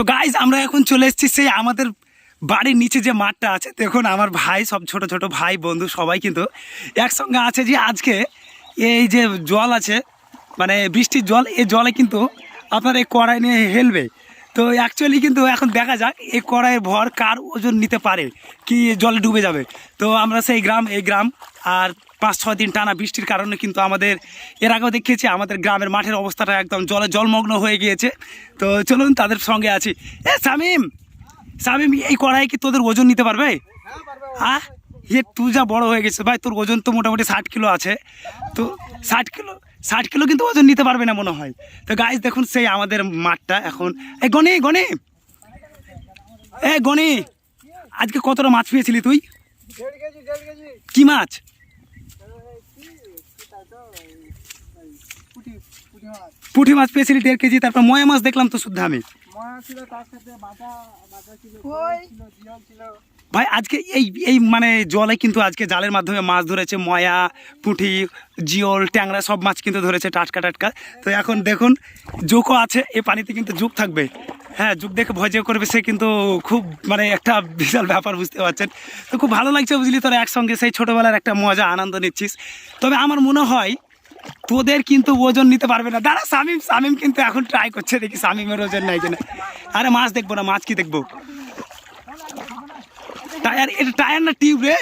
তো গাইজ আমরা এখন চলে এসেছি সেই আমাদের বাড়ির নিচে যে মাঠটা আছে। দেখুন, আমার ভাই, সব ছোট ছোট ভাই, বন্ধু, সবাই কিন্তু একসঙ্গে আছে যে আজকে এই যে জল আছে মানে বৃষ্টির জল, এই জলে কিন্তু আপনার এই কড়াই নিয়ে হেলবে। তো অ্যাকচুয়ালি কিন্তু এখন দেখা যাক, এই কড়াইয়ের ভর কার ওজন নিতে পারে, কি জলে ডুবে যাবে। তো আমরা সেই গ্রাম, এই গ্রাম, আর পাঁচ ছয় দিন টানা বৃষ্টির কারণে কিন্তু আমাদের এর আগেও দেখিয়েছি আমাদের গ্রামের মাঠের অবস্থাটা একদম জলে জলমগ্ন হয়ে গিয়েছে। তো চলুন তাদের সঙ্গে আছি। এ সামিম! সামিম এই কড়াই কি তোদের ওজন নিতে পারবে? হ্যাঁ এ তুই যা বড় হয়ে গেছে ভাই তোর ওজন তো মোটামুটি ষাট কিলো আছে। তো ষাট কিলো ষাট কিলো কিন্তু ওজন নিতে পারবে না মনে হয়। তো গাইজ দেখুন সেই আমাদের মাঠটা এখন। এ গনি গনি! এ গনি! আজকে কতটা মাছ পেয়েছিলি তুই? কি মাছ? পুটি পুটি মাছ। পুঁটি মাছ পেয়েছিলি দেড় কেজি তারপর ময়া মাছ দেখলাম তো শুদ্ধ আমি। ময়া ছিল তার সাথে বাটা বাটা ছিল কই? ছিল জিয়ল ছিল। ভাই আজকে এই এই মানে জলে কিন্তু আজকে জালের মাধ্যমে মাছ ধরেছে ময়া পুঁটি জিওল ট্যাংরা সব মাছ কিন্তু ধরেছে টাটকা টাটকা। তো এখন দেখুন জোকও আছে এই পানিতে কিন্তু যুগ থাকবে। হ্যাঁ যুগ দেখে ভয় যে করবে সে কিন্তু খুব মানে একটা বিশাল ব্যাপার বুঝতে পারছেন? তো খুব ভালো লাগছে বুঝলি তোরা একসঙ্গে সেই ছোটোবেলার একটা মজা আনন্দ নিচ্ছিস। তবে আমার মনে হয় তোদের কিন্তু ওজন নিতে পারবে না। দাঁড়া সামিম সামিম কিন্তু এখন ট্রাই করছে দেখি সামিমের ওজন নাই কিনা। আরে মাছ দেখব না মাছ কি দেখব? টায়ার এটা টায়ার না টিউব রে?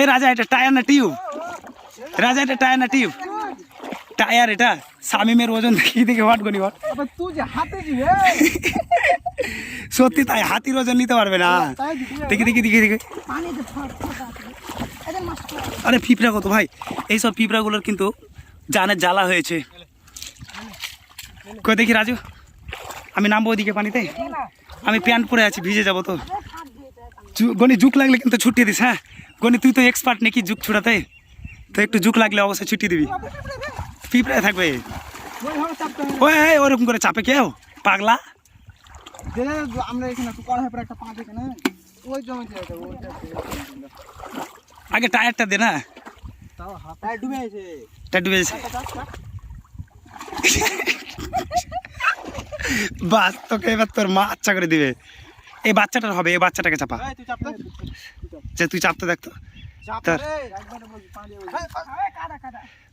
এ রাজা এটা টায়ার না টিউব? রাজা এটা টায়ার না টিউব? টায়ার এটা? সামিমের ওজন দেখি দেখে হট গনি হট সত্যি তাই হাতির ওজন নিতে পারবে না। দেখি দেখি দেখি দেখি। আরে পিঁপড়া কত ভাই? এইসব পিঁপড়াগুলোর কিন্তু জানের জ্বালা হয়েছে। কই দেখি রাজু, আমি নামবো ওদিকে পানিতে? আমি প্যান্ট পরে আছি, ভিজে যাব তো। গনি জুক লাগলে কিন্তু ছুটিয়ে দিস হ্যাঁ? গনি তুই তো এক্সপার্ট নাকি জুক ছুটাতে? তো একটু জুক লাগলে অবশ্যই ছুটিয়ে দিবি। পিঁপড়ায় থাকবে। ওই ওরকম করে চাপে কেউ? পাগলা? আগে টায়ারটা দে না। ডুবে আছে ডুবে গেছে। বাস তোকে এবার তোর মা আচ্ছা করে দিবে। এই বাচ্চাটার হবে এই বাচ্চাটাকে চাপা। তুই চাপতে যে তুই চাপতে দেখতো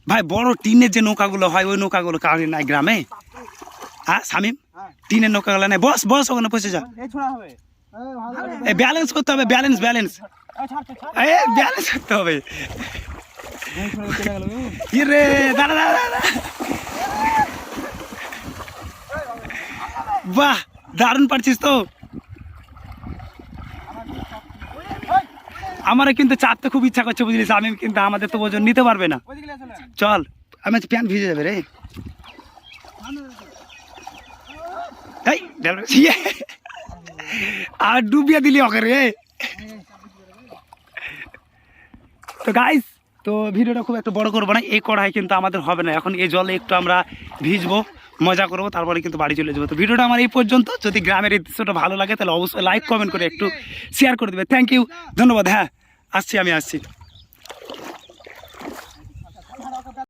ভাই বড় টিনের যে নৌকাগুলো হয় ওই নৌকাগুলো কাউরি নাই গ্রামে? হ্যাঁ শামিম? হ্যাঁ। টিনের নৌকাগুলো নাই। বস বস ওখানে বসে যা। হবে। এই ব্যালেন্স করতে হবে ব্যালেন্স ব্যালেন্স ব্যালেন্স করতে হবে। এই ছোড়া চলে গেল ইরে দাঁড়া দাঁড়া দাঁড়া বাহ দারুণ পারছিস তো আমারও কিন্তু চাপতে খুব ইচ্ছা করছে বুঝলিস আমি কিন্তু আমাদের তো ওজন নিতে পারবে না ওইদিকে চলে চল আমি প্যান্ট ভিজে যাবে রে এই ডাল- ইয়ে। আর ডুবিয়ে দিলি ওকে রে তো গাইস তো ভিডিওটা খুব একটা বড় করব না, এই কড়াই কিন্তু আমাদের হবে না। এখন এই জলে একটু আমরা ভিজবো, মজা করব, তারপরে কিন্তু বাড়ি চলে যাব। তো ভিডিওটা আমার এই পর্যন্ত। যদি গ্রামের এই দৃশ্যটা ভালো লাগে, তাহলে অবশ্যই লাইক কমেন্ট করে একটু শেয়ার করে দেবে। থ্যাংক ইউ ধন্যবাদ। হ্যাঁ আসছি আমি, আসছি।